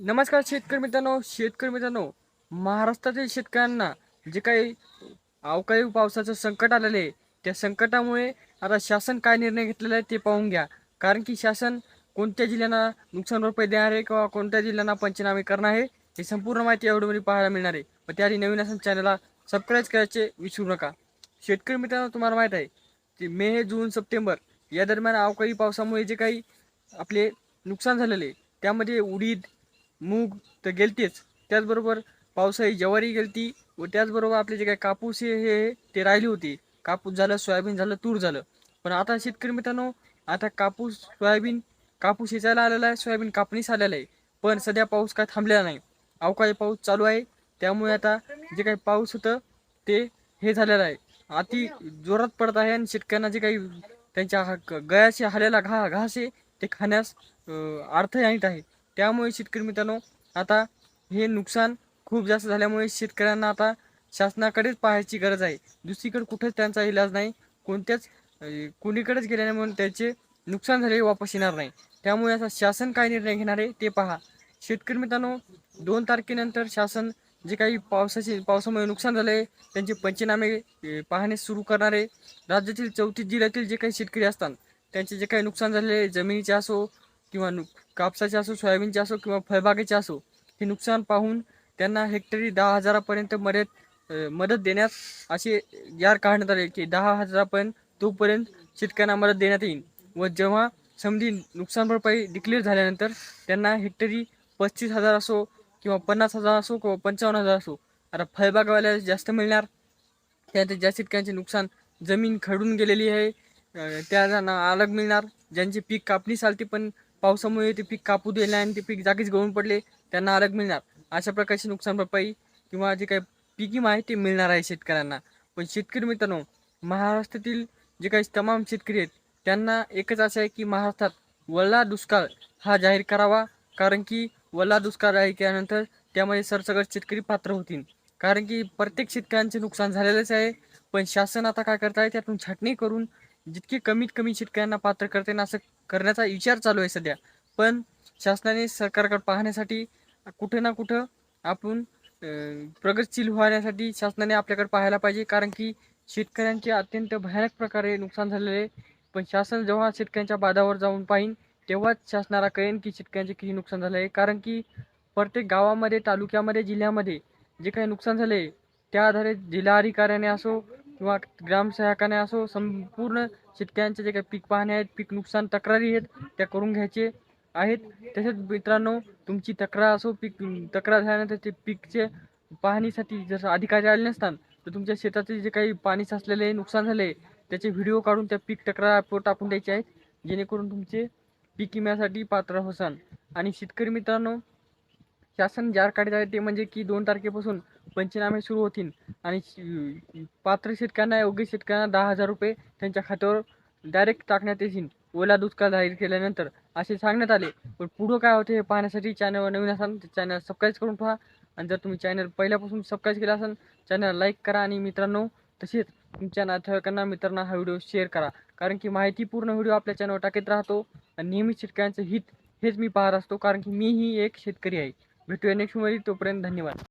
नमस्कार शेतकरी मित्रांनो शेतकरी मित्रांनो महाराष्ट्रातील शेतकऱ्यांना जे काही अवकाळी पावसाचं संकट आलेलं आहे त्या संकटामुळे आता शासन काय निर्णय घेतलेला आहे ते पाहून घ्या. कारण की शासन कोणत्या जिल्ह्यांना नुकसान भरपाई देणार आहे किंवा कोणत्या जिल्ह्यांना पंचनामे करणार आहे हे संपूर्ण माहिती या पाहायला मिळणार आहे. पण त्याआधी नवीन असं चॅनलला सबस्क्राईब करायचे विसरू नका. शेतकरी मित्रांनो तुम्हाला माहीत आहे की मे जून सप्टेंबर या दरम्यान अवकाळी पावसामुळे जे काही आपले नुकसान झालेले आहे, त्यामध्ये उडीद मूग तर गेलतेच. त्याचबरोबर पावसाळी ज्वारी गेलती व त्याचबरोबर आपले जे काही कापूस हे हे ते राहिली होती. कापूस झालं सोयाबीन झालं तूर झालं. पण आता शेतकरी मित्रांनो आता कापूस सोयाबीन कापूस येचायला आलेला आहे सोयाबीन कापणीस आलेला आहे. पण सध्या पाऊस काय थांबलेला नाही. अवकाळी पाऊस चालू आहे. त्यामुळे आता जे काही पाऊस होतं ते हे झालेलं आहे. अति जोरात पडत आहे आणि शेतकऱ्यांना जे काही त्यांच्या ग- गयाशी हालेला घा घास आहे ते खाण्यास अडथळे आणत आहे. त्यामुळे शेतकरी मित्रांनो आता हे नुकसान खूप जास्त झाल्यामुळे शेतकऱ्यांना आता शासनाकडेच पाहायची गरज आहे. दुसरीकडे कुठेच त्यांचा इलाज नाही. कोणत्याच अं, गेल्यामुळे त्याचे नुकसान झाले वापस येणार नाही. त्यामुळे आता शासन काय निर्णय घेणार आहे ते पहा. शेतकरी मित्रांनो दोन तारखेनंतर शासन जे काही पावसाचे पावसामुळे नुकसान झाले त्यांचे पंचनामे पाहणे सुरू करणार आहे. राज्यातील चौथी जिल्ह्यातील जे काही शेतकरी असतात त्यांचे जे काही नुकसान झालेले जमिनीचे असो किंवा नु कापसाचे असो सोयाबीनचे असो किंवा फळबागेचे असो हे नुकसान पाहून त्यांना हेक्टरी दहा हजारापर्यंत मदत मदत देण्यास असे यार काढण्यात आले की दहा हजारापर्यंत तोपर्यंत शेतकऱ्यांना मदत देण्यात येईल. व जेव्हा समधी नुकसान भरपाई डिक्लेअर झाल्यानंतर त्यांना हेक्टरी पस्तीस हजार असो किंवा पन्नास हजार असो किंवा पंचावन्न हजार असो आता फळबागवाल्याला जास्त मिळणार. त्यानंतर ज्या शेतकऱ्यांचे नुकसान जमीन खडून गेलेली आहे त्यांना अलग मिळणार. ज्यांचे पीक कापणी चालते पण पावसामुळे ते पीक कापू दिले आणि ते पीक जागीच गळून पडले त्यांना अलग मिळणार. अशा प्रकारची नुकसान भरपाई किंवा जे काही पीक आहे ते मिळणार आहे शेतकऱ्यांना. पण शेतकरी मित्रांनो महाराष्ट्रातील जे काही तमाम शेतकरी आहेत त्यांना एकच असं आहे की महाराष्ट्रात वल्ला दुष्काळ हा जाहीर करावा कारण की वल्ला दुष्काळ जाहीर केल्यानंतर त्यामध्ये सरसगट शेतकरी पात्र होतील. कारण की प्रत्येक शेतकऱ्यांचे नुकसान झालेलंच आहे पण शासन आता काय करत आहे त्यातून छाटणी करून जितके कमीत कमी शेतकऱ्यांना पात्र करते ना असं करण्याचा विचार चालू आहे सध्या. पण शासनाने सरकारकडे पाहण्यासाठी कुठे ना कुठं आपण प्रगतशील होण्यासाठी शासनाने आपल्याकडे पाहायला पाहिजे. कारण की शेतकऱ्यांचे अत्यंत भयानक प्रकारे नुकसान झालेले आहे. पण शासन जेव्हा शेतकऱ्यांच्या बाधावर जाऊन पाहिन तेव्हाच शासनाला कळेल की शेतकऱ्यांचे किती नुकसान झालं आहे कारण की प्रत्येक गावामध्ये तालुक्यामध्ये जिल्ह्यामध्ये जे काही नुकसान झाले त्या आधारे जिल्हाधिकाऱ्याने असो किंवा ग्रामसेवकाने असो संपूर्ण शेतकऱ्यांचे जे काही पीक पाहणे आहेत पीक नुकसान तक्रारी आहेत त्या करून घ्यायचे आहेत. तसेच मित्रांनो तुमची तक्रार असो पीक तक्रार झाल्यानंतर ते पीकचे पाहणीसाठी जर अधिकारी आले नसतात तर तुमच्या शेताचे जे काही पाणी साचलेले नुकसान झाले त्याचे व्हिडिओ काढून त्या पीक तक्रार ॲपवर टाकून द्यायचे आहेत जेणेकरून तुमचे पीक विम्यासाठी पात्र होसान. आणि शेतकरी मित्रांनो शासन ज्या काढत ते म्हणजे की दोन तारखेपासून पंचनामे सुरू होतील आणि पात्र शेतकऱ्यांना योग्य शेतकऱ्यांना दहा हजार रुपये त्यांच्या खात्यावर डायरेक्ट टाकण्यात येतील. ओला दुष्काळ जाहीर केल्यानंतर असे सांगण्यात आले. पण पुढं काय होते हे पाहण्यासाठी चॅनलवर नवीन असाल तर चॅनल सबस्क्राईब करून पहा आणि जर तुम्ही चॅनल पहिल्यापासून सबस्क्राईब केलं असाल चॅनल लाईक करा आणि मित्रांनो तसेच तुमच्या नातेवाईकांना मित्रांना हा व्हिडिओ शेअर करा. कारण की माहितीपूर्ण व्हिडिओ आपल्या चॅनलवर टाकत राहतो. आणि नेहमी शेतकऱ्यांचं हित हेच मी पाहत असतो. कारण की मीही एक शेतकरी आहे. भेटूया नेक्स्टमध्ये तोपर्यंत धन्यवाद.